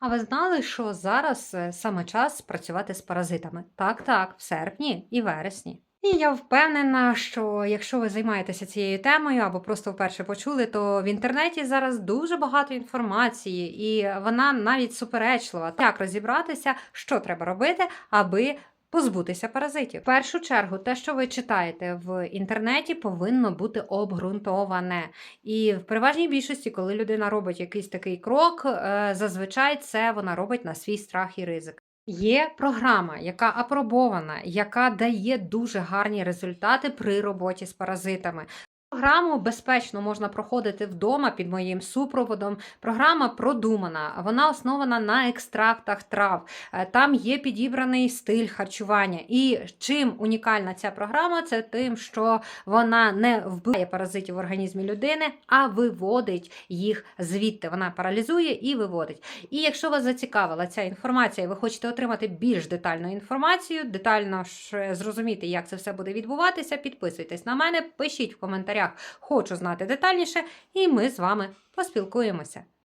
А ви знали, що зараз е, саме час працювати з паразитами? Так, так, в серпні і вересні. І я впевнена, що якщо ви займаєтеся цією темою або просто вперше почули, то в інтернеті зараз дуже багато інформації, і вона навіть суперечлива. Як розібратися, що треба робити, аби позбутися паразитів. В першу чергу, те, що ви читаєте в інтернеті, повинно бути обґрунтоване. І в переважній більшості, коли людина робить якийсь такий крок, е, зазвичай це вона робить на свій страх і ризик. Є програма, яка апробована, яка дає дуже гарні результати при роботі з паразитами. Програму безпечно можна проходити вдома під моїм супроводом. Програма продумана, вона основана на екстрактах трав. Е, Там є підібраний стиль харчування. І чим унікальна ця програма, це тим, що вона не вбиває паразитів в організмі людини, а виводить їх звідти. Вона паралізує і виводить. І якщо вас зацікавила ця інформація, і ви хочете отримати більш детальну інформацію, детально зрозуміти, як це все буде відбуватися, підписуйтесь на мене, пишіть в коментарях, хочу знати детальніше, і ми з вами поспілкуємося.